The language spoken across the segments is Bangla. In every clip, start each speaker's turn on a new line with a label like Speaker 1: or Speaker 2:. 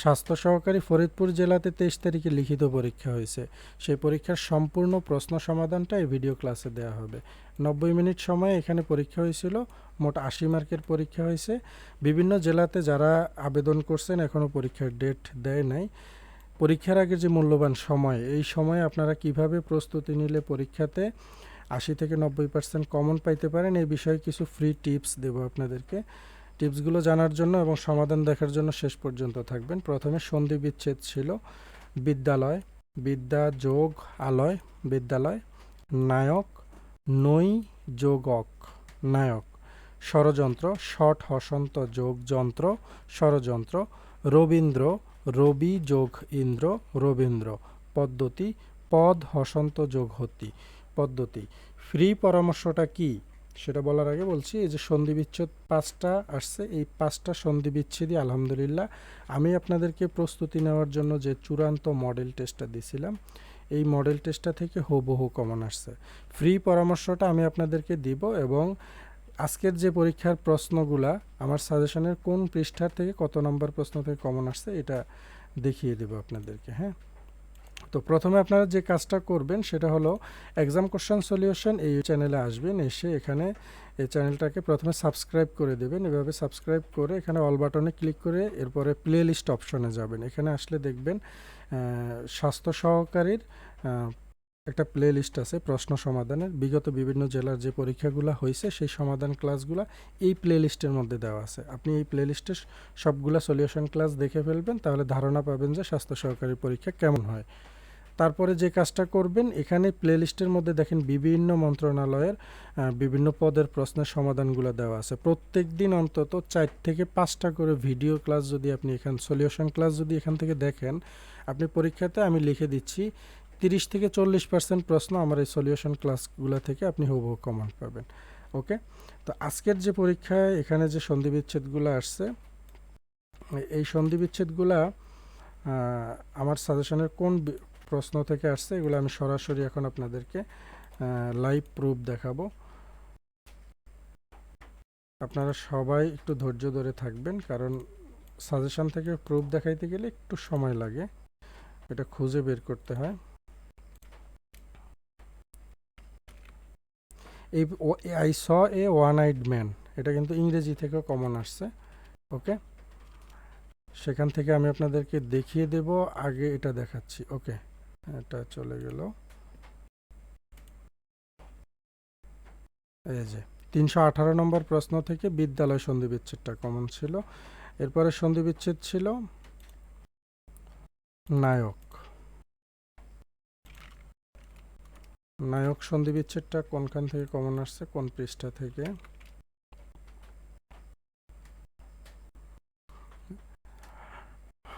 Speaker 1: স্বাস্থ্য সহকারী ফরিদপুর জেলাতে তেইশ তারিখে লিখিত পরীক্ষা হয়েছে। সেই পরীক্ষার সম্পূর্ণ প্রশ্ন সমাধানটা এই ভিডিও ক্লাসে দেওয়া হবে। নব্বই মিনিট সময় এখানে পরীক্ষা হয়েছিল, মোট আশি মার্কের পরীক্ষা হয়েছে। বিভিন্ন জেলাতে যারা আবেদন করছেন এখনও পরীক্ষার ডেট দেয় নাই। পরীক্ষার আগে যে মূল্যবান সময়, এই সময়ে আপনারা কীভাবে প্রস্তুতি নিলে পরীক্ষাতে আশি থেকে নব্বই পার্সেন্ট কমন পাইতে পারেন এই বিষয়ে কিছু ফ্রি টিপস দেবো আপনাদেরকে। টিপসগুলো জানার জন্য এবং সমাধান দেখার জন্য শেষ পর্যন্ত থাকবেন। প্রথমে সন্ধি বিচ্ছেদ ছিল, বিদ্যালয়, বিদ্যা, যোগ, আলয়, বিদ্যালয়, নায়ক নই যোগক, নায়ক, ষড়যন্ত্র, ষট, হসন্ত, যোগ যন্ত্র, ষড়যন্ত্র, রবীন্দ্র, রবি, যোগ ইন্দ্র, রবীন্দ্র, পদ্ধতি, পদ, হসন্ত, যোগ হতি, পদ্ধতি, ফ্রি পরামর্শটা কি? সেটা বলার আগে বলছি, এই যে সন্ধি বিচ্ছেদ পাঁচটা আসছে, এই পাঁচটা সন্ধি বিচ্ছেদই আলহামদুলিল্লাহ। আমি আপনাদেরকে প্রস্তুতি নেওয়ার জন্য যে চূড়ান্ত মডেল টেস্টটা দিছিলাম, এই মডেল টেস্টটা থেকে হুবহু কমন আসছে। ফ্রি পরামর্শটা আমি আপনাদেরকে দিব এবং আজকের যে পরীক্ষার প্রশ্নগুলা, আমার সাজেশনের কোন পৃষ্ঠার থেকে কত নম্বর প্রশ্ন থেকে কমন আসছে, এটা দেখিয়ে দেবো আপনাদেরকে হ্যাঁ? তো প্রথমে আপনারা যে কাজটা করবেন সেটা হলো এক্সাম কোশ্চেন সলিউশন এই চ্যানেলে আসবেন, এসে এখানে এই চ্যানেলটাকে প্রথমে সাবস্ক্রাইব করে দেবেন। এভাবে সাবস্ক্রাইব করে এখানে অল বাটনে ক্লিক করে এরপরে প্লে লিস্ট অপশনে যাবেন। এখানে আসলে দেখবেন স্বাস্থ্য সহকারীর একটা প্লে লিস্ট আছে প্রশ্ন সমাধানের। বিগত বিভিন্ন জেলার যে পরীক্ষাগুলো হয়েছে সেই সমাধান ক্লাসগুলো এই প্লে লিস্টের মধ্যে দেওয়া আছে। আপনি এই প্লে লিস্টের সবগুলা সলিউশন ক্লাস দেখে ফেলবেন, তাহলে ধারণা পাবেন যে স্বাস্থ্য সহকারী পরীক্ষা কেমন হয়। তারপরে যে কাজটা করবেন, এখানে প্লে লিস্টের মধ্যে দেখেন বিভিন্ন মন্ত্রণালয়ের বিভিন্ন পদের প্রশ্নের সমাধানগুলো দেওয়া আছে। প্রত্যেক দিন অন্তত চার থেকে পাঁচটা করে ভিডিও ক্লাস যদি আপনি এখান সলিউশন ক্লাস যদি এখান থেকে দেখেন, আপনি পরীক্ষাতে আমি লিখে দিচ্ছি, তিরিশ থেকে চল্লিশ পার্সেন্ট প্রশ্ন আমার এই সলিউশন ক্লাসগুলো থেকে আপনি হুবহু কমন পাবেন। ওকে তো আজকের যে পরীক্ষায় এখানে যে সন্ধি বিচ্ছেদগুলো আসছে, এই সন্ধি বিচ্ছেদগুলা আমার সাজেশনের কোন প্রশ্ন থেকে আসছে, এগুলো আমি সরাসরি এখন আপনাদেরকে লাইভ প্রুফ দেখাবো। আপনারা সবাই একটু ধৈর্য ধরে থাকবেন, কারণ সাজেশন থেকে প্রুফ দেখাইতে গেলে একটু সময় লাগে। এটা খুঁজে বের করতে হয়। এই I saw a one eyed man এটা কিন্তু ইংরেজি থেকেও কমন আসছে। ওকে সেখান থেকে আমি আপনাদেরকে দেখিয়ে দেব, আগে এটা দেখাচ্ছি। ওকে এটা চলে গেল। এই যে, তিনশো আঠারো নম্বর প্রশ্ন থেকে বিদ্যালয় সন্ধি বিচ্ছেদটা কমন ছিল। এরপরে সন্ধি বিচ্ছেদ ছিল নায়ক। নায়ক সন্ধি বিচ্ছেদটা কোনখান থেকে কমন আসছে? কোন পৃষ্ঠা থেকে?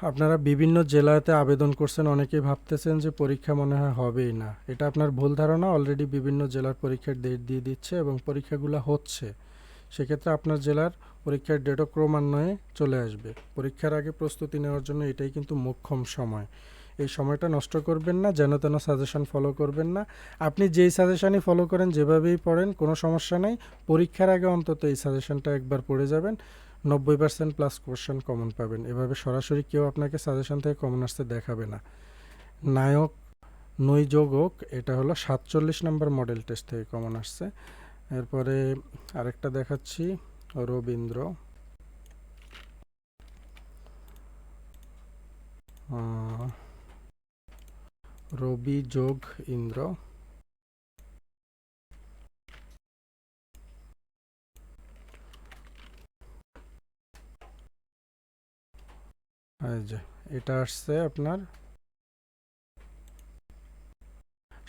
Speaker 1: আপনারা বিভিন্ন জেলাতে আবেদন করছেন, অনেকেই ভাবতেছেন যে পরীক্ষা মনে হয় হবেই না। এটা আপনার ভুল ধারণা অলরেডি বিভিন্ন জেলার পরীক্ষার ডেট দিয়ে দিচ্ছে এবং পরীক্ষাগুলো হচ্ছে। সেক্ষেত্রে আপনার জেলার পরীক্ষার ডেটও ক্রমান্বয়ে চলে আসবে। পরীক্ষার আগে প্রস্তুতি নেওয়ার জন্য এটাই কিন্তু মোক্ষম সময়। এই সময়টা নষ্ট করবেন না, যেন তেন সাজেশন ফলো করবেন না। আপনি যেই সাজেশনই ফলো করেন, যেভাবেই পড়েন, কোনো সমস্যা নেই। পরীক্ষার আগে অন্তত এই সাজেশনটা একবার পড়ে যাবেন। নব্বই পার্সেন্ট প্লাস কোশ্চেন কমন পাবেন। এভাবে সরাসরি কেউ আপনাকে সাজেশন থেকে কমন আসতে দেখাবে না। নায়ক, নৈযোগক, এটা হলো সাতচল্লিশ নম্বর মডেল টেস্ট থেকে কমন আসছে। এরপরে আরেকটা দেখাচ্ছি, রবীন্দ্র। রবি যোগ ইন্দ্র। এটা আসছে আপনার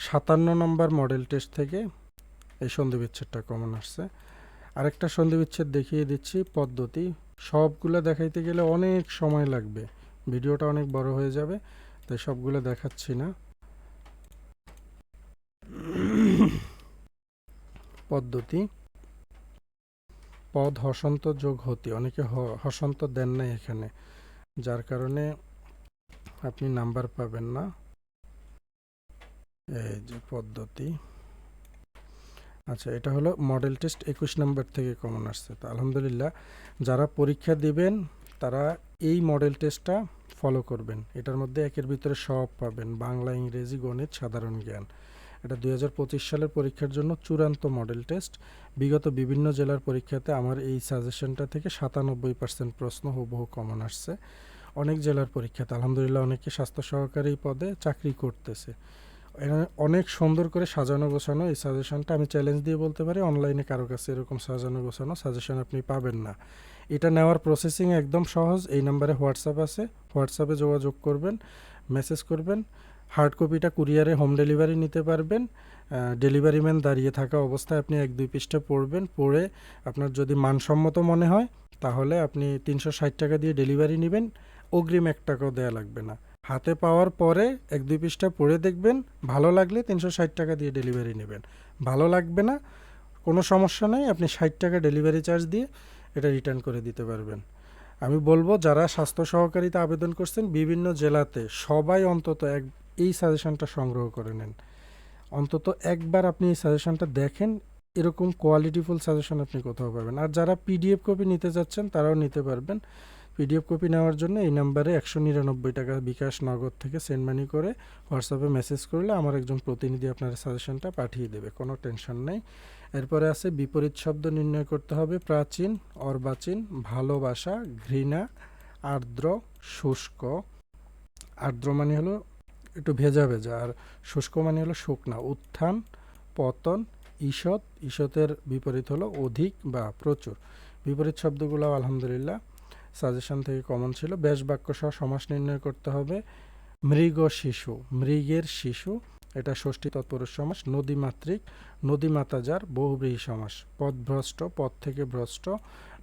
Speaker 1: সাতান্ন নম্বর মডেল টেস্ট থেকে এই সন্ধি বিচ্ছেদটা কমন আসছে। আরেকটা সন্ধি বিচ্ছেদ দেখিয়ে দিচ্ছি, পদ্ধতি। সবগুলো দেখাইতে গেলে অনেক সময় লাগবে। ভিডিওটা অনেক বড় হয়ে যাবে, তাই সবগুলো দেখাচ্ছি না। পদ্ধতি। পদ হসন্ত যোগ হতি, অনেকে হসন্ত দেন নাই এখানে। যার কারণে আপনি নাম্বার পাবেন না। এই যে পদ্ধতি। আচ্ছা এটা হলো মডেল টেস্ট একুশ নাম্বার থেকে কমন আসছে। তো আলহামদুলিল্লাহ, যারা পরীক্ষা দিবেন, তারা এই মডেল টেস্টটা ফলো করবেন। এটার মধ্যে একের ভিতরে সব পাবেন। বাংলা, ইংরেজি, গণিত, সাধারণ জ্ঞান। এটা দুই হাজার পঁচিশ সালের পরীক্ষার জন্য চূড়ান্ত মডেল টেস্ট বিগত বিভিন্ন জেলার পরীক্ষাতে আমার এই সাজেশনটা থেকে সাতানব্বই পার্সেন্ট প্রশ্ন হুবহু কমন আসছে। অনেক জেলার পরীক্ষাতে আলহামদুলিল্লাহ অনেকে স্বাস্থ্য সহকারী পদে চাকরি করতেছে। অনেক সুন্দর করে সাজানো গোছানো, এই সাজেশনটা আমি চ্যালেঞ্জ দিয়ে বলতে পারি অনলাইনে কারও কাছে এরকম সাজানো গোছানো সাজেশন আপনি পাবেন না। এটা নেওয়ার প্রসেসিং একদম সহজ, এই নাম্বারে হোয়াটসঅ্যাপ আছে হোয়াটসঅ্যাপে যোগাযোগ করবেন মেসেজ করবেন হার্ড কপিটা কুরিয়ারে হোম ডেলিভারি নিতে পারবেন ডেলিভারি ম্যান দাঁড়িয়ে থাকা অবস্থায় আপনি এক দুই পৃষ্ঠা পড়বেন, পড়ে আপনার যদি মানসম্মত মনে হয়, তাহলে আপনি তিনশো ষাট টাকা দিয়ে ডেলিভারি নেবেন অগ্রিম এক টাকাও দেওয়া লাগবে না। হাতে পাওয়ার পরে এক দুই পৃষ্ঠা পড়ে দেখবেন, ভালো লাগলে তিনশো ষাট টাকা দিয়ে ডেলিভারি নেবেন। ভালো লাগবে না, কোনো সমস্যা নেই, আপনি ষাট টাকা ডেলিভারি চার্জ দিয়ে এটা রিটার্ন করে দিতে পারবেন। আমি বলব, যারা স্বাস্থ্য সহকারীতে আবেদন করছেন, বিভিন্ন জেলাতে সবাই অন্তত এক, এই সাজেশনটা সংগ্রহ করে নেন। অন্তত একবার আপনি এই সাজেশনটা দেখেন, এরকম কোয়ালিটিফুল সাজেশন আপনি কোথাও পাবেন। আর যারা পিডিএফ কপি নিতে যাচ্ছেন, তারাও নিতে পারবেন। পিডিএফ কপি নেওয়ার জন্য এই নাম্বারে একশো নিরানব্বই টাকা বিকাশ নগদ থেকে সেন্ড মানি করে হোয়াটসঅ্যাপে মেসেজ করলে আমার একজন প্রতিনিধি আপনার সাজেশনটা পাঠিয়ে দেবে, কোনো টেনশন নেই। এরপরে আছে, বিপরীত শব্দ নির্ণয় করতে হবে, প্রাচীন, অর্বাচীন, ভালোবাসা, ঘৃণা, আর্দ্র, শুষ্ক। আর্দ্র মানে হলো একটু ভেজা ভেজা, আর শুষ্ক মানে হলো শুকনা, উত্থান, পতন, ঈষৎ। ঈষতের বিপরীত হলো অধিক বা প্রচুর। বিপরীত শব্দগুলো আলহামদুলিল্লাহ সাজেশন থেকে কমন ছিল। বেশ বাক্য সহ সমাস নির্ণয় করতে হবে। মৃগ শিশু, মৃগের শিশু, এটা ষষ্ঠী তৎপুরুষ সমাস নদীমাতৃক নদীমাতাজার বহুব্রীহী সমাস পদভ্রষ্ট পদ থেকে ভ্রষ্ট,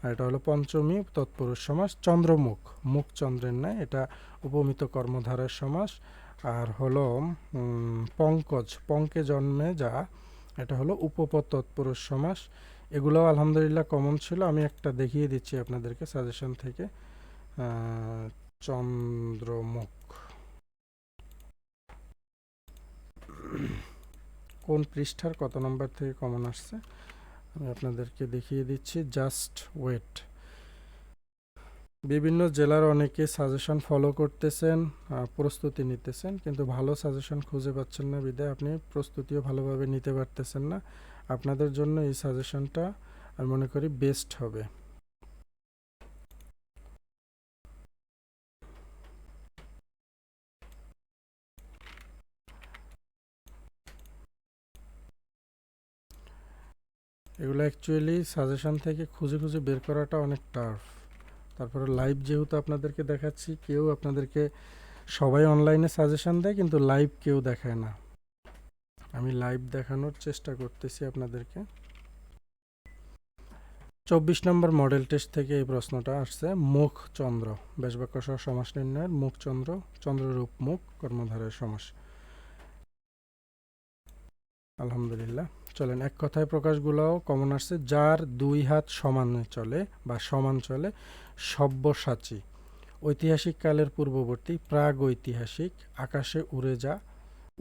Speaker 1: আর এটা হলো পঞ্চমী তৎপুরুষ সমাস, চন্দ্রমুখ, মুখ চন্দ্রের ন্যায়, এটা উপমিত কর্মধারের সমাস, আর হলো পঙ্কজ, পঙ্কে জন্মে যা, এটা হলো উপপদ তৎপুরুষ সমাস এগুলোও আলহামদুলিল্লাহ কমন ছিল। আমি একটা দেখিয়ে দিচ্ছি আপনাদেরকে সাজেশন থেকে। চন্দ্রমুখ। কোন পৃষ্ঠার কত নম্বর থেকে কমন আসছে? আমি আপনাদেরকে দেখিয়ে দিচ্ছি জাস্ট ওয়েট বিভিন্ন জেলার অনেকে সাজেশন ফলো করতেছেন প্রস্তুতি নিতেছেন, কিন্তু ভালো সাজেশন খুঁজে পাচ্ছেন না বিদায়। আপনি প্রস্তুতিও ভালোভাবে নিতে পারতেছেন না। আপনাদের জন্য এই সাজেশনটা আমি মনে করি বেস্ট হবে। এগুলো অ্যাকচুয়ালি সাজেশন থেকে খুঁজে খুঁজে বের করাটা অনেক টাফ তারপরে লাইভ যেহেতু আপনাদেরকে দেখাচ্ছি, কেউ আপনাদেরকে সবাই অনলাইনে সাজেশন দেয়, কিন্তু লাইভ কেউ দেখায় না। আমি লাইভ দেখানোর চেষ্টা করতেছি আপনাদেরকে। চব্বিশ নম্বর মডেল টেস্ট থেকে এই প্রশ্নটা আসছে, মুখ চন্দ্র। বেশবাক্য সহ সমাস নির্ণয়ের মুখ চন্দ্র, চন্দ্ররূপ মুখ, কর্মধারের সমাস। আলহামদুলিল্লাহ। চলেন, এক কথায় প্রকাশগুলোও কমন আসছে, যার দুই হাত সমানে চলে বা সমান চলে সব্যসাচী। ঐতিহাসিক কালের পূর্ববর্তী প্রাগ ঐতিহাসিক আকাশে উড়ে যা,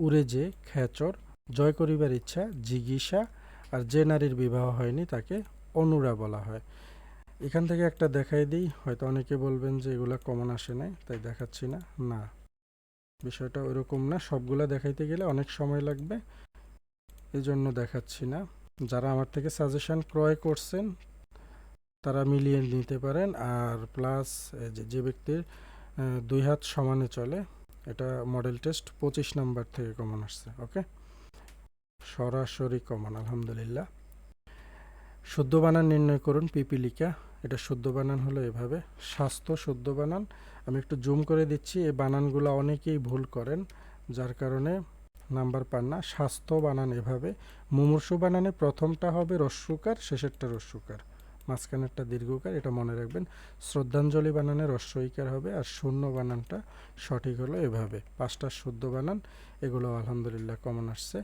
Speaker 1: উড়ে যে খেচর জয় করিবার ইচ্ছা, জিজ্ঞাসা, আর যে নারীর বিবাহ হয়নি তাকে অনুরা বলা হয়। এখান থেকে একটা দেখাই দিই। হয়তো অনেকে বলবেন যে এগুলা কমন আসে নাই, তাই দেখাচ্ছি না। না, বিষয়টা ওইরকম না। সবগুলা দেখাইতে গেলে অনেক সময় লাগবে এই জন্য দেখাচ্ছি না। যারা আমার থেকে সাজেশন ক্রয় করছেন, তারা মিলিয়ে নিতে পারেন। আর প্লাস যে ব্যক্তির দুই হাত সমানে চলে, এটা মডেল টেস্ট পঁচিশ নাম্বার থেকে কমন আসছে ওকে সরাসরি কমন, আলহামদুলিল্লাহ। শুদ্ধ বানান নির্ণয় করুন, পিপিলিকা। এটা শুদ্ধ বানান হলো এভাবে। স্বাস্থ্য শুদ্ধ বানান। আমি একটু জুম করে দিচ্ছি, এই বানানগুলো অনেকেই ভুল করেন, যার কারণে নাম্বার পান না। স্বাস্থ্য বানান এভাবে। মুমূর্ষু বানানে প্রথমটা হবে রস্যুকার শেষেরটা রস্যুকার মাঝখানেরটা দীর্ঘকার, এটা মনে রাখবেন। শ্রদ্ধাঞ্জলি বানানে রস্যইকার হবে আর শূন্য বানানটা সঠিক হলো এভাবে। পাঁচটা শুদ্ধ বানান, এগুলো আলহামদুলিল্লাহ কমন আসছে।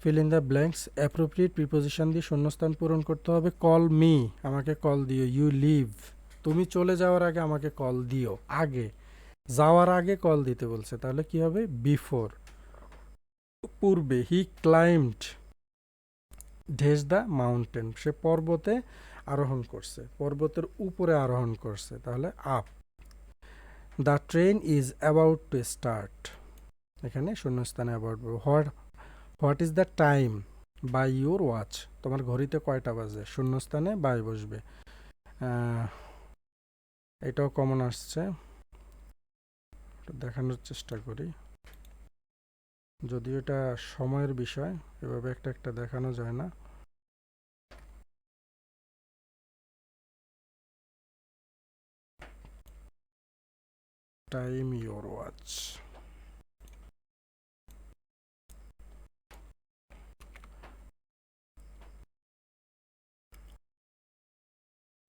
Speaker 1: Fill in the blanks appropriate preposition দিয়ে শূন্যস্থান পূরণ করতে হবে। কল মি আমাকে কল দিও। ইউ লিভ তুমি চলে যাওয়ার আগে আমাকে কল দিও। আগে। যাওয়ার আগে কল দিতে বলছে। তাহলে কি হবে? বিফোর পূর্বে। He climbed dash the mountain সে পর্বতে আরোহণ করছে। পর্বতের উপরে আরোহণ করছে। তাহলে up the train is about to start এখানে শূন্যস্থানে about what what is the time by your watch তোমার ঘড়িতে কয়টা বাজে? শূন্যস্থানে বাই বসবে। এটাও কমন আসছে। দেখানোর চেষ্টা করি। যদিও এটা সময়ের বিষয়, এভাবে একটা একটা দেখানো যায় না। টাইম ইউর ওয়াচ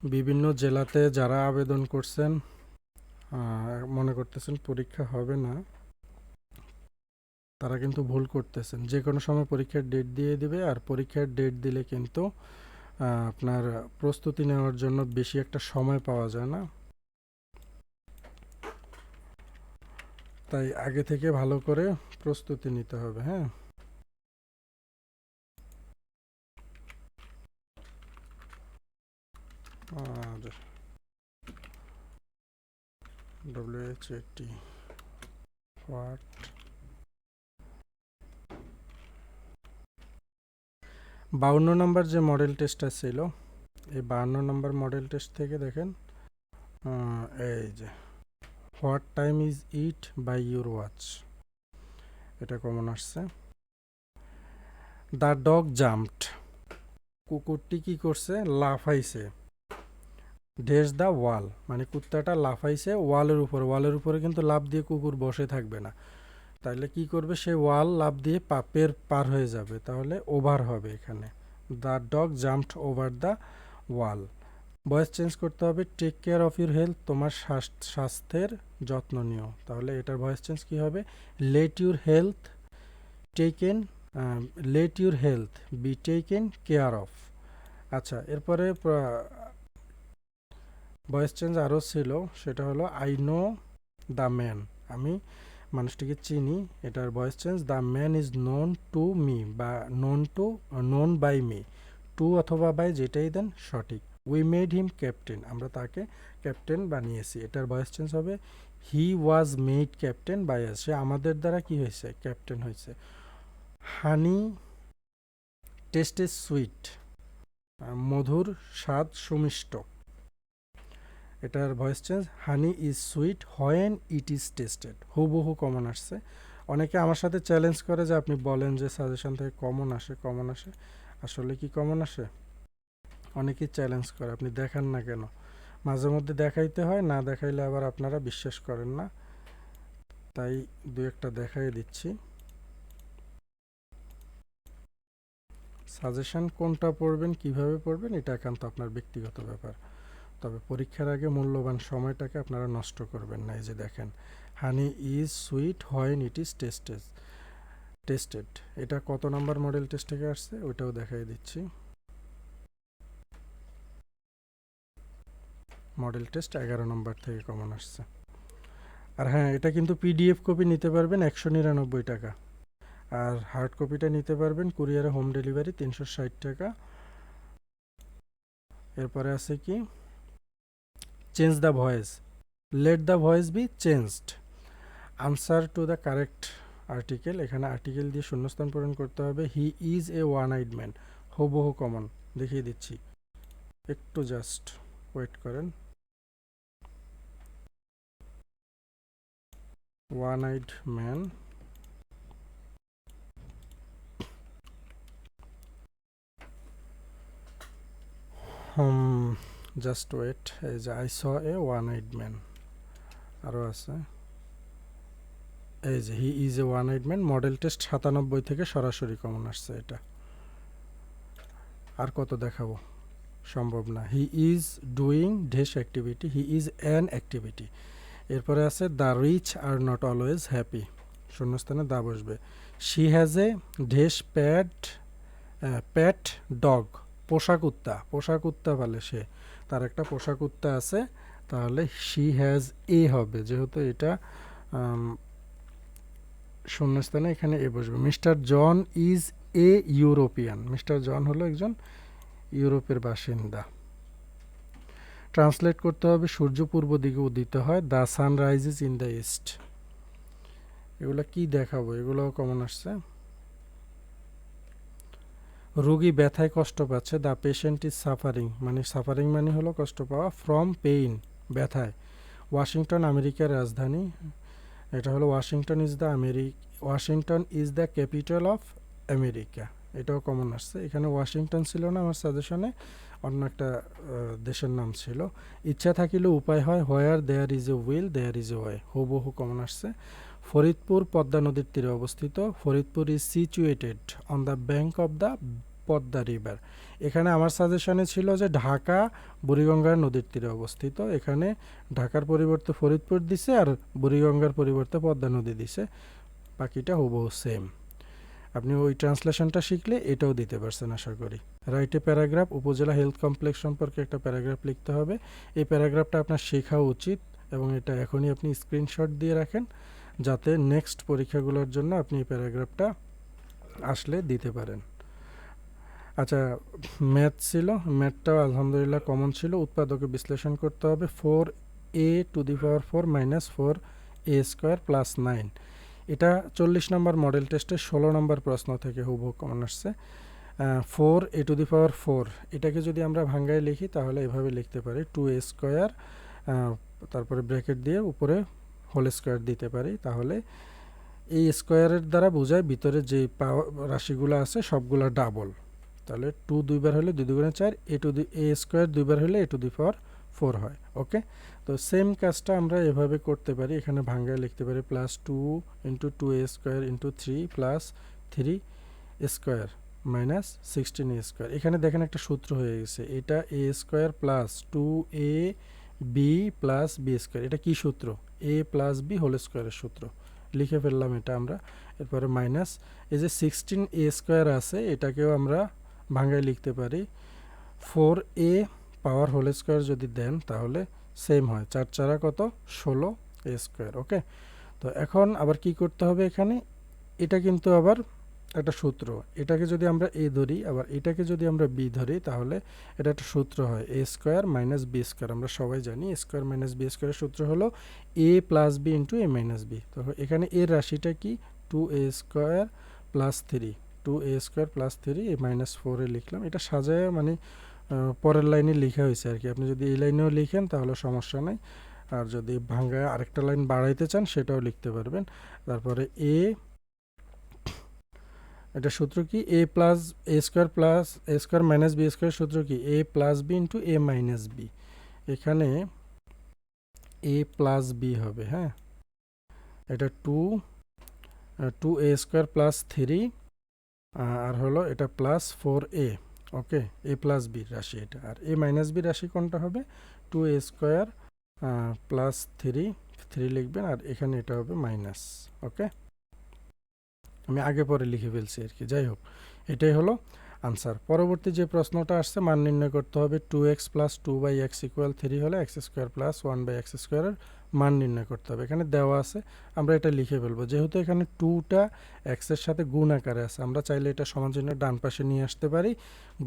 Speaker 1: বিভিন্ন জেলাতে যারা আবেদন করছেন মনে করতেছেন পরীক্ষা হবে না, তারা কিন্তু ভুল করতেছেন। যে কোনো সময় পরীক্ষার ডেট দিয়ে দিবে আর পরীক্ষার ডেট দিলে কিন্তু আপনার প্রস্তুতি নেওয়ার জন্য বেশি একটা সময় পাওয়া যায় না। তাই আগে থেকে ভালো করে প্রস্তুতি নিতে হবে হ্যাঁ? আর ডব্লিউএইচএটি হোয়াট বাউন্ন নম্বর যে মডেল টেস্টটা ছিল, এই বাউন্ন নম্বর মডেল টেস্ট থেকে দেখেন এই যে what time is it by your watch এটা কমন আসছে। দ্য ডগ জাম্পড কুকুরটি কি করছে? লাফাইছে। Dash the wall. মানে কুত্তাটা লাফাইছে ওয়ালের উপর। ওয়ালের উপরে কিন্তু লাফ দিয়ে কুকুর বসে থাকবে না। তাহলে কি করবে? সে ওয়াল লাফ দিয়ে পাপের পার হয়ে যাবে। তাহলে ওভার হবে এখানে। The dog jumped over the wall. Voice change করতে হবে, take care of your health, তোমার স্বাস্থ্যের যত্ন নিও। তাহলে এটার ভয়েস চেঞ্জ কী হবে? Let your health taken let your health be taken care of. আচ্ছা এরপরে ভয়েস চেঞ্জ আরও ছিল, সেটা হলো আই নো দ্য ম্যান আমি মানুষটিকে চিনি, এটার voice change the man is known to me বা known to known by me to অথবা বাই যেটাই দেন, সঠিক। উই মেড হিম ক্যাপ্টেন আমরা তাকে ক্যাপ্টেন বানিয়েছি। এটার ভয়েস চেঞ্জ হবে he was made captain by us সে আমাদের দ্বারা কি হয়েছে? ক্যাপ্টেন হয়েছে। হানি টেস্ট ইজ সুইট মধুর স্বাদ সুমিষ্ট। এটার voice change honey is sweet when it is tasted হুবহু কমন আসছে। অনেকে আমার সাথে চ্যালেঞ্জ করে যে আপনি বলেন যে সাজেশন থেকে কমন আসে কমন আসে। আসলে কি কমন আসে? অনেকেই চ্যালেঞ্জ করে, আপনি দেখান না কেন? মাঝে মধ্যে দেখাইতে হয়, না দেখাইলে আবার আপনারা বিশ্বাস করেন না। তাই দু একটা দেখাই দিচ্ছি। সাজেশন কোনটা পড়বেন, কীভাবে পড়বেন, এটা একান্ত আপনার ব্যক্তিগত ব্যাপার। তবে পরীক্ষার আগে মূল্যবান সময়টাকে আপনারা নষ্ট করবেন না। এই যে দেখেন, honey is sweet when it is tasted tasted. এটা কত নাম্বার মডেল টেস্ট থেকে আসছে? ওইটাও দেখাই দিচ্ছি। মডেল টেস্ট এগারো নম্বর থেকে কমন আসছে। আর হ্যাঁ এটা কিন্তু পিডিএফ কপি নিতে পারবেন একশো নিরানব্বই টাকা। আর হার্ড কপিটা নিতে পারবেন কুরিয়ারে হোম ডেলিভারি তিনশো ষাট টাকা। এরপরে আছে কি? Change the voice let the voice be changed answer to the correct article এখানে আর্টিকেল দিয়ে শূন্যস্থান পূরণ করতে হবে। He is a one eyed man হুবহু কমন দেখিয়ে দিচ্ছি। একটু জাস্ট ওয়েট করেন। One eyed man hmm. Just wait এই যে I saw a one eyed man আরও আছে। এই যে he is a one eyed man model test সাতানব্বই থেকে সরাসরি কমন আসছে এটা। আর কত দেখাবো? সম্ভব না। He is doing ঢেস activity he is an activity এরপরে আছে the rich are not always happy শূন্যস্থানে দা বসবে। শি হ্যাজ এ ঢেস প্যাট প্যাট ডগ পোষা কুত্তা। পোষা কুত্তা পালে সে। তার একটা পোশাক কুত্তা আছে, তাহলে শি হ্যাজ এ হবে। যেহেতু এটা শূন্যস্থানে এখানে এ বসবে। Mister John is a European. Mister John হলো একজন ইউরোপের বাসিন্দা। ট্রান্সলেট করতে হবে, সূর্য পূর্ব দিকে উদিত হয়। The sun in the east. এগুলো কি দেখাবো? এগুলো কমন আসছে। রোগী ব্যথায় কষ্ট পাচ্ছে দ্য পেশেন্ট ইজ সাফারিং মানে সাফারিং মানে হলো কষ্ট পাওয়া ফ্রম পেইন ব্যথায়। ওয়াশিংটন, আমেরিকার রাজধানী, এটা হলো Washington is the America Washington is the capital of America এটাও কমন আসছে। এখানে ওয়াশিংটন ছিল না, আমার সাজেশনে অন্য একটা দেশের নাম ছিল। ইচ্ছা থাকিলে উপায় হয় where there is a will there is a way হুবহু কমন আসছে। ফরিদপুর পদ্মা নদীর তীরে অবস্থিত। Faridpur is situated on the bank of the Padma river এখানে আমার সাজেশনে ছিল যে ঢাকা বুড়িগঙ্গার নদীর তীরে অবস্থিত। এখানে ঢাকার পরিবর্তে ফরিদপুর দিছে আর বুড়িগঙ্গার পরিবর্তে পদ্মা নদী দিছে। বাকিটা হুবহু সেম আপনি ওই ট্রান্সলেশনটা শিখলে এটাও দিতে পারছেন আশা করি। রাইটে প্যারাগ্রাফ উপজেলা হেলথ কমপ্লেক্স সম্পর্কে একটা প্যারাগ্রাফ লিখতে হবে। এই প্যারাগ্রাফটা আপনার শেখা উচিত এবং এটা এখনই আপনি স্ক্রিনশট দিয়ে রাখেন। যাতে নেক্সট পরীক্ষাগুলোর জন্য আপনি এই প্যারাগ্রাফটা আসলে দিতে পারেন। আচ্ছা ম্যাথ ছিল ম্যাথটাও আলহামদুলিল্লাহ কমন ছিল। উৎপাদকে বিশ্লেষণ করতে হবে। Four a to the power four minus four a square plus nine এটা চল্লিশ নম্বর মডেল টেস্টে ষোলো নম্বর প্রশ্ন থেকে হুবহু কমন আসছে। Four a to the power four এটাকে যদি আমরা ভাঙ্গায় লিখি, তাহলে এভাবে লিখতে পারি। টু এ স্কোয়ার তারপরে ব্র্যাকেট দিয়ে উপরে হোল স্কোয়ার দিতে পারি, তাহলে এই স্কোয়ারের দ্বারা বোঝায় ভিতরে যে পাওয়া, রাশিগুলো আছে সবগুলো ডাবল তাহলে টু দুইবার হলে দুই দুগুণে চার এ টু দি এ স্কোয়ার দুইবার হলে a to the power four হয় ওকে তো সেম কাজটা আমরা এভাবে করতে পারি, এখানে ভাঙ্গায় লিখতে পারি plus two into two a square into three plus three square minus sixteen a square এখানে দেখেন একটা সূত্র হয়ে গেছে, এটা a square plus two a b plus b square এটা কি সূত্র? এ প্লাস বি হোল স্কোয়ারের সূত্র। লিখে ফেললাম এটা আমরা। এরপরে মাইনাস এই যে সিক্সটিন এ স্কোয়ার আছে, এটাকেও আমরা ভাঙ্গায় লিখতে পারি। Four a power whole square যদি দেন, তাহলে সেম হয়। চার চারা কত? ষোলো এ স্কোয়ার ওকে তো এখন আবার কি করতে হবে এখানে? এটা কিন্তু আবার একটা সূত্র। এটাকে যদি আমরা এ ধরি, আবার এটাকে যদি আমরা বি ধরি, তাহলে এটা একটা সূত্র হয়। A square minus b square. আমরা সবাই জানি স্কোয়ার মাইনাস বি স্কোয়ারের সূত্র হলো a plus b into a minus b. তো এখানে এর রাশিটা কি? Two a square plus three. Two a square plus three, a minus ফোরে লিখলাম। এটা সাজায় মানে পরের লাইনে লেখা হয়েছে আর কি। আপনি যদি এই লাইনেও লিখেন, তাহলে সমস্যা নাই। আর যদি ভাঙ্গায় আরেকটা লাইন বাড়াইতে চান, সেটাও লিখতে পারবেন। তারপরে এ এটা সূত্র কি? A plus a square plus a square minus b square সূত্র কি? A plus b into a minus b এখানে এ প্লাস বি হবে হ্যাঁ? এটা two two a square plus three আর হলো এটা plus four a okay a plus b রাশি এটা। আর এ মাইনাস বি রাশি কোনটা হবে? Two a square plus three three লিখবেন, আর এখানে এটা হবে মাইনাস ওকে আমি আগে পরে লিখে ফেলছি আর কি, যাই হোক, এটাই হলো আনসার পরবর্তী যে প্রশ্নটা আসছে, মান নির্ণয় করতে হবে two x plus two by x equal three হলে x square plus one by x স্কোয়ারের মান নির্ণয় করতে হবে। এখানে দেওয়া আছে, আমরা এটা লিখে ফেলব। যেহেতু এখানে টুটা এক্সের সাথে গুণ আকারে আছে, আমরা চাইলে এটা সমান চিহ্ন ডান পাশে নিয়ে আসতে পারি।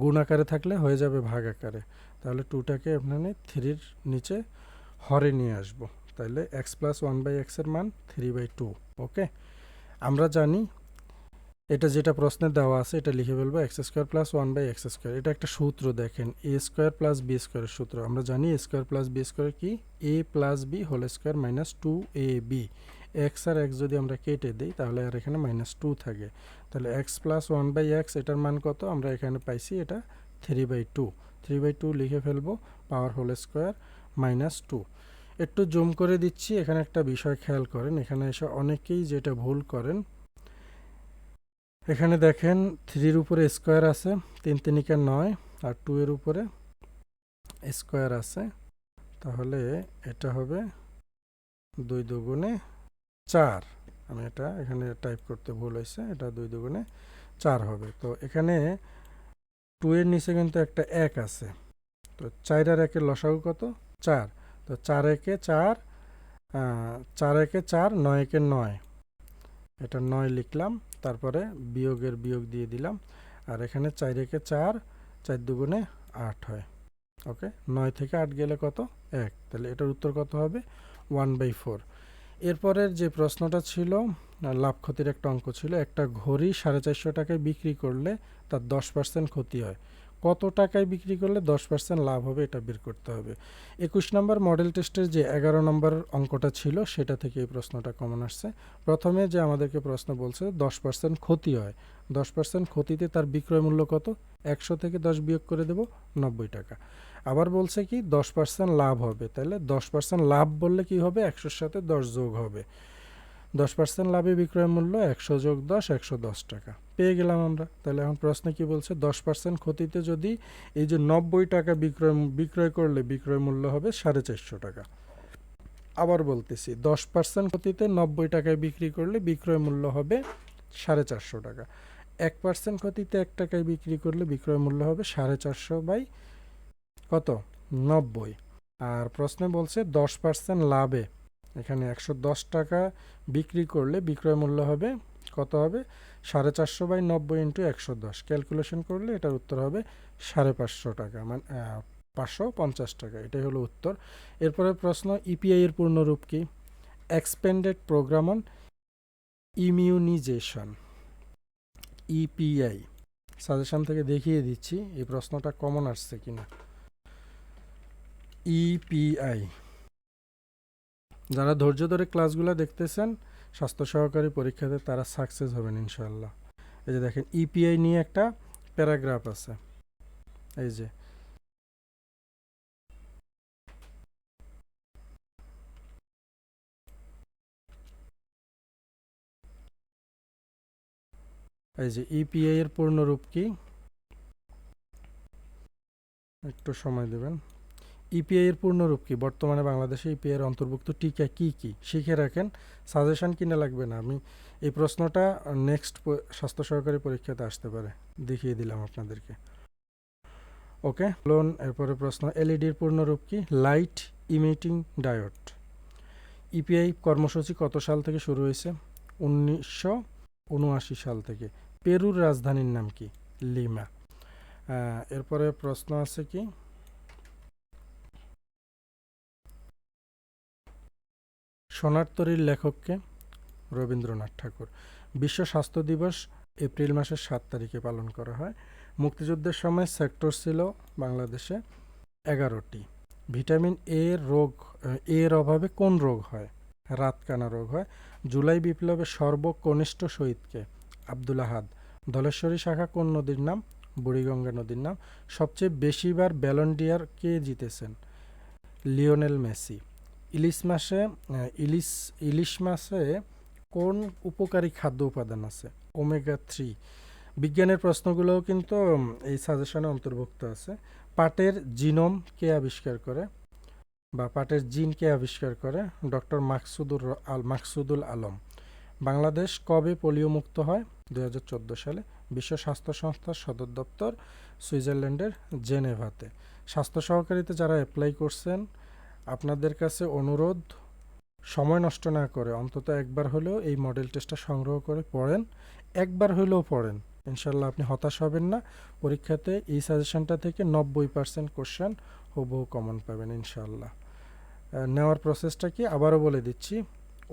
Speaker 1: গুণ আকারে থাকলে হয়ে যাবে ভাগ আকারে। তাহলে টুটাকে আপনার থ্রির নিচে হরে নিয়ে আসব। তাহলে এক্স প্লাস ওয়ান বাই এক্সের মান থ্রি বাই টু ওকে আমরা জানি এটা যেটা প্রশ্নে দেওয়া আছে, এটা লিখে ফেলব x square plus one by x square এটা একটা সূত্র দেখেন এ স্কোয়ার প্লাস বি স্কোয়ারের সূত্র। আমরা জানি a square plus b square কি? A plus b whole square minus two a b x R x যদি আমরা কেটে দিই, তাহলে আর এখানে মাইনাস টু থাকে। তাহলে x plus one by x এটার মান কত? আমরা এখানে পাইছি এটা three by two three by two লিখে ফেলব power whole square minus two একটু জুম করে দিচ্ছি, এখানে একটা বিষয় খেয়াল করেন, এখানে এসে অনেকেই যেটা ভুল করেন এখানে দেখেন থ্রির উপরে স্কোয়ার আছে, তিন তিনিকে নয়, আর টু এর উপরে স্কোয়ার আছে। তাহলে এটা হবে দুই দুগুণে চার। আমি এটা এখানে টাইপ করতে ভুল হয়েছে, এটা দুই দুগুণে চার হবে। তো এখানে টু এর নিচে কিন্তু একটা এক আছে। তো চার আর একের লসাগু কত? চার। তো চার একে চার চার একে চার, নয় একে নয়। এটা নয় লিখলাম। তারপরে বিয়োগের বিয়োগ দিয়ে দিলাম। আর এখানে চার একে চার চার দুগুণে আট হয়। ওকে? নয় থেকে আট গেলে কত? এক। তাহলে এটার উত্তর কত হবে? One by four. এরপরের যে প্রশ্নটা ছিল, লাভ ক্ষতির একটা অঙ্ক ছিল, একটা ঘড়ি সাড়ে চারশো টাকায় বিক্রি করলে তার দশ পার্সেন্ট ক্ষতি হয়। কত টাকায় বিক্রি করলে দশ পার্সেন্ট লাভ হবে এটা বের করতে হবে। একুশ নম্বর মডেল টেস্টের যে এগারো নম্বর অঙ্কটা ছিল, সেটা থেকে এই প্রশ্নটা কমন আসছে। প্রথমে যে আমাদেরকে প্রশ্ন বলছে, দশ পার্সেন্ট ক্ষতি হয়। দশ পার্সেন্ট ক্ষতিতে তার বিক্রয় মূল্য কত? একশো থেকে দশ বিয়োগ করে দেব, নব্বই টাকা। আবার বলছে কি, দশ পার্সেন্ট লাভ হবে। তাহলে দশ পার্সেন্ট লাভ বললে কি হবে? একশোর সাথে দশ যোগ হবে। দশ পার্সেন্ট লাভে বিক্রয় মূল্য একশো যোগ দশ, একশো দশ টাকা। পেয়ে গেলাম আমরা। তাহলে এখন প্রশ্নে কি বলছে? দশ পার্সেন্ট ক্ষতিতে যদি এই যে নব্বই টাকা বিক্রয় বিক্রয় করলে বিক্রয় মূল্য হবে সাড়ে চারশো টাকা। আবার বলতেছি, দশ পার্সেন্ট ক্ষতিতে নব্বই টাকায় বিক্রি করলে বিক্রয় মূল্য হবে সাড়ে চারশো টাকা। এক পার্সেন্ট ক্ষতিতে এক টাকায় বিক্রি করলে বিক্রয় মূল্য হবে সাড়ে চারশো বাই কত? নব্বই। আর প্রশ্নে বলছে দশ পার্সেন্ট লাভে এখানে একশো দশ টাকা বিক্রি করলে বিক্রয় মূল্য হবে, কত হবে? সাড়ে চারশো বাই নব্বই ইন্টু একশো দশ। ক্যালকুলেশন করলে এটার উত্তর হবে সাড়ে পাঁচশো টাকা মানে পাঁচশো পঞ্চাশ টাকা। এটাই হলো উত্তর। এরপরে প্রশ্ন ইপিআই এর পূর্ণরূপ কি? Expanded program on immunization EPI suggestion থেকে দেখিয়ে দিচ্ছি, এই প্রশ্নটা কমন আসছে কিনা। ইপিআই যারা ধৈর্য ধরে ক্লাসগুলো দেখতেছেন, স্বাস্থ্য সহকারী পরীক্ষাতে তারা সাকসেস হবেন ইনশাল্লাহ এই যে দেখেন ইপিআই নিয়ে একটা প্যারাগ্রাফ আছে। এই যে। এই যে ইপিআই এর পূর্ণরূপ কি? একটু সময় দেবেন। ইপিআই এর পূর্ণরূপ কি? বর্তমানে বাংলাদেশে ইপিআই এর অন্তর্ভুক্ত টিকা কি কি? শিখে রাখেন, সাজেশন কিনে লাগবে না। আমি এই প্রশ্নটা নেক্সট স্বাস্থ্য সহকারী পরীক্ষাতে আসতে পারে। দেখিয়ে দিলাম আপনাদেরকে। ওকে লোন এরপরে প্রশ্ন এলইডির পূর্ণরূপ কি? লাইট ইমিটিং ডায়োড ইপিআই কর্মসূচি কত সাল থেকে শুরু হয়েছে? উনিশশো উনআশি সাল থেকে। পেরুর রাজধানীর নাম কি? লিমা। এরপরে প্রশ্ন আছে কি? সোনার তরীর লেখককে রবীন্দ্রনাথ ঠাকুর। বিশ্ব স্বাস্থ্য দিবস এপ্রিল মাসের সাত তারিখে পালন করা হয়। মুক্তিযুদ্ধের সময় সেক্টর ছিল বাংলাদেশে এগারোটি। ভিটামিন এ রোগ এর অভাবে কোন রোগ হয়? রাতকানা রোগ হয়। জুলাই বিপ্লবে সর্বকনিষ্ঠ শহীদকে আব্দুল আহাদ। ধলেশ্বরী শাখা কোন নদীর নাম? বুড়িগঙ্গা নদীর নাম। সবচেয়ে বেশিবার ব্যালন্ডিয়ার কে জিতেছেন? Lionel Messi. ইলিশ মাসে ইলিশ ইলিশ মাসে কোন উপকারী খাদ্য উপাদান আছে? Omega three. বিজ্ঞানের প্রশ্নগুলোও কিন্তু এই সাজেশনে অন্তর্ভুক্ত আছে। পাটের জিনোম কে আবিষ্কার করে? বা পাটের জিন কে আবিষ্কার করে? ডক্টর মাকসুদুর আল, মাকসুদুল আলম। বাংলাদেশ কবে পোলিও মুক্ত হয়? দু হাজার চোদ্দ সালে বিশ্ব স্বাস্থ্য সংস্থার সদর দপ্তর সুইজারল্যান্ডের জেনেভাতে। স্বাস্থ্য সহকারীতে যারা অ্যাপ্লাই করছেন আপনাদের কাছে অনুরোধ, সময় নষ্ট না করে, অন্তত একবার হলেও এই মডেল টেস্টটা সংগ্রহ করে পড়েন, একবার হলেও পড়েন। ইনশাল্লাহ আপনি হতাশ হবেন না, পরীক্ষাতে এই সাজেশনটা থেকে নব্বই পার্সেন্ট কোশ্চেন হুবহু কমন পাবেন ইনশাল্লাহ নেওয়ার প্রসেসটা কি আবারও বলে দিচ্ছি,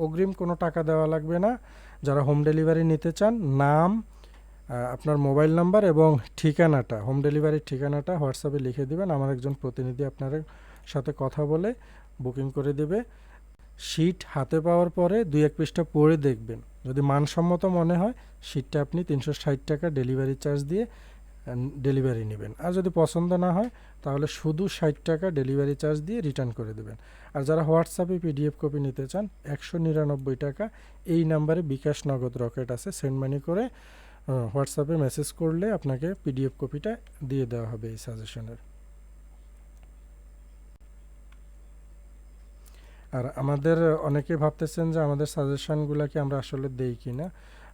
Speaker 1: অগ্রিম কোনো টাকা দেওয়া লাগবে না। যারা হোম ডেলিভারি নিতে চান, নাম আপনার মোবাইল নাম্বার এবং ঠিকানাটা হোম ডেলিভারির ঠিকানাটা হোয়াটসঅ্যাপে লিখে দিবেন। আমার একজন প্রতিনিধি আপনার সাথে কথা বলে বুকিং করে দেবে। শিট হাতে পাওয়ার পরে দুই এক পৃষ্ঠা পড়ে দেখবেন। যদি মানসম্মত মনে হয় শিটটা আপনি তিনশো ষাট টাকা ডেলিভারি চার্জ দিয়ে ডেলিভারি নেবেন। আর যদি পছন্দ না হয়, তাহলে শুধু ষাট টাকা ডেলিভারি চার্জ দিয়ে রিটার্ন করে দেবেন। আর যারা হোয়াটসঅ্যাপে পিডিএফ কপি নিতে চান, একশো নিরানব্বই টাকা, এই নাম্বারে বিকাশ নগদ রকেট আছে। সেন্ড মানি করে হোয়াটসঅ্যাপে মেসেজ করলে আপনাকে পিডিএফ কপিটা দিয়ে দেওয়া হবে এই সাজেশনের আর আমাদের অনেকে ভাবতেছেন যে আমাদের সাজেশনগুলোকে আমরা আসলে দেই কি না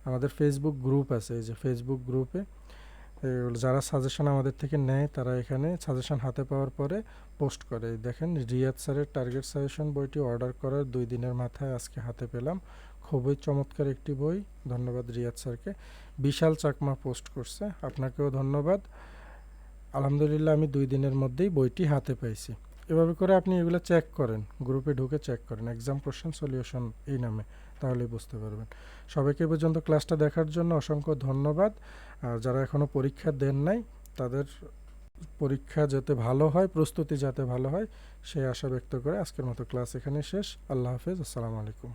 Speaker 1: আমাদের ফেসবুক গ্রুপ আছে, এই যে ফেসবুক গ্রুপে যারা সাজেশন আমাদের থেকে নেয়, তারা এখানে সাজেশন হাতে পাওয়ার পরে পোস্ট করে। দেখেন, রিয়াদ স্যারের টার্গেট সাজেশন বইটি অর্ডার করার দুই দিনের মাথায় আজকে হাতে পেলাম। খুবই চমৎকার একটি বই। ধন্যবাদ রিয়াদ স্যারকে। বিশাল চাকমা পোস্ট করছে। আপনাকেও ধন্যবাদ। আলহামদুলিল্লাহ, আমি দুই দিনের মধ্যেই বইটি হাতে পাইছি। এভাবে করে আপনি এগুলো চেক করেন গ্রুপে ঢুকে চেক করেন এক্সাম কোশ্চেন সলিউশন এই নামে, তাহলেই বুঝতে পারবেন। সবাইকে পর্যন্ত ক্লাসটা দেখার জন্য অসংখ্য ধন্যবাদ। আর যারা এখনও পরীক্ষা দেন নাই, তাদের পরীক্ষা যাতে ভালো হয়, প্রস্তুতি যাতে ভালো হয়, সেই আশা ব্যক্ত করে আজকের মতো ক্লাস এখানে শেষ। আল্লাহ হাফেজ, আসসালামু আলাইকুম।